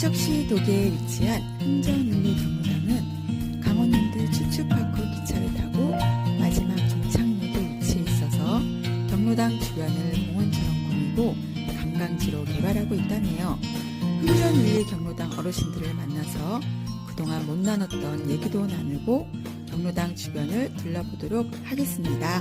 인척시 도계에 위치한 흥전윤리 경로당은 강원랜드 추추파크 기차를 타고 마지막 종착역에 위치해 있어서 경로당 주변을 공원처럼 꾸미고 관광지로 개발하고 있다네요. 흥전윤리 경로당 어르신들을 만나서 그동안 못 나눴던 얘기도 나누고 경로당 주변을 둘러보도록 하겠습니다.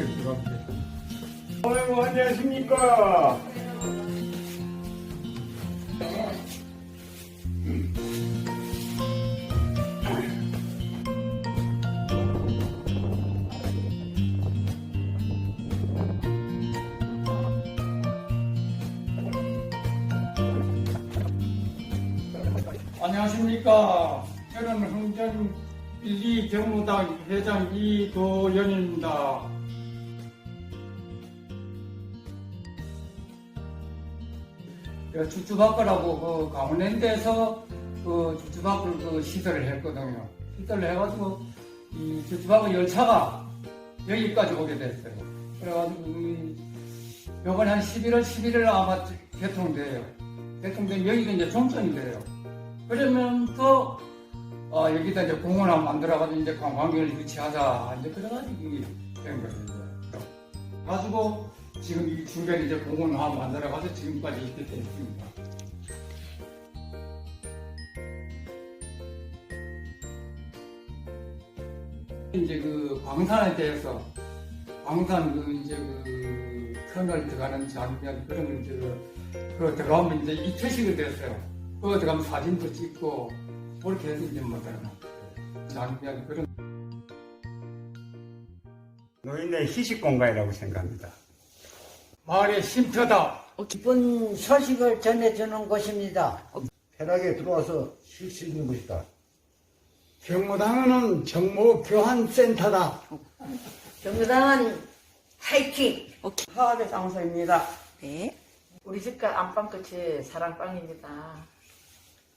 아이고 안녕하십니까. 안녕하십니까. 저는 흥전 1, 2 경무당 회장 이도연입니다. 주주박거라고 그 강원랜드에서 그 주주박을 그 시설을 했거든요. 시설을 해가지고 이 주주박의 열차가 여기까지 오게 됐어요. 그래가지고 이 요번에 한 11월 11일 아마 개통돼요. 개통되면 여기가 이제 종점이 돼요. 그러면서 아, 여기다 이제 공원 하나 만들어가지고 이제 관광객을 유치하자. 이제 그래가지고 된 거예요. 가지고 지금 이 중간에 이제 공원 하나 만들어가지고 지금까지 이렇게 됐습니다. 이제 그 광산에 대해서 광산 그 이제 그 터널 들어가는 장면 그런 걸 이제 그 들어가면 이제 이태식이 됐어요. 그거 들어가면 사진도 찍고 그렇게 해서 이제 만들어놨어요. 장면 그런 노인의 휴식 공간이라고 생각합니다. 마을의 쉼터다. 기쁜 소식을 전해주는 곳입니다. 편하게 들어와서 쉴 수 있는 곳이다. 경무당은 정모 교환센터다. 정당은 화이팅! 화합의 장소입니다. 네. 우리 집과 안방 끝이 사랑방입니다.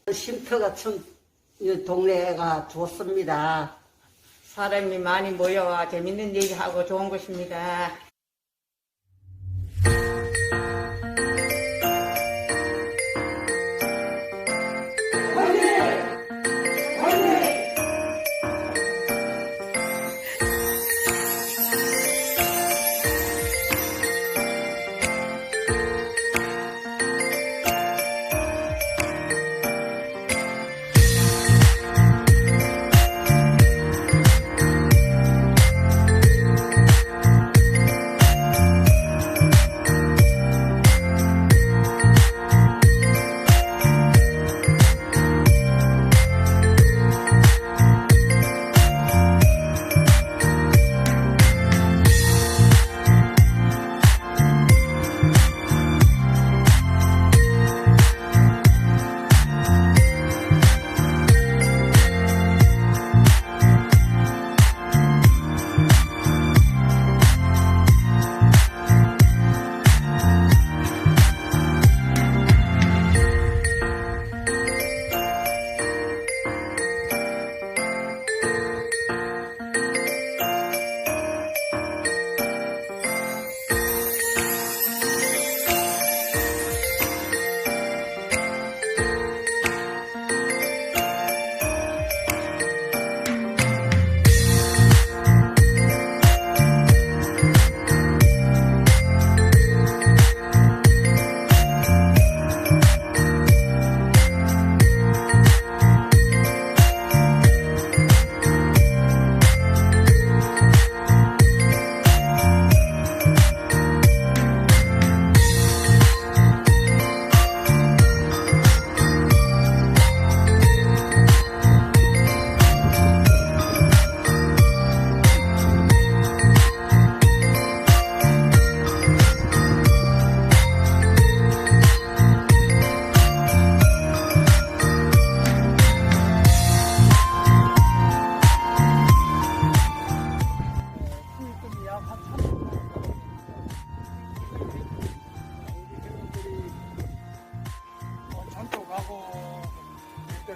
쉼터가 참, 이 동네가 좋습니다. 사람이 많이 모여와 재밌는 얘기하고 좋은 곳입니다.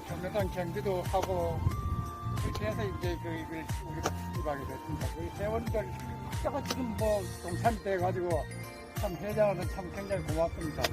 경매당 경비도 하고 그렇게 해서 이제 그 이걸 우리가 수집하게 됐습니다. 그 회원들 숫자가 지금 뭐 동산이 돼가지고 참 회장한테 참 굉장히 고맙습니다.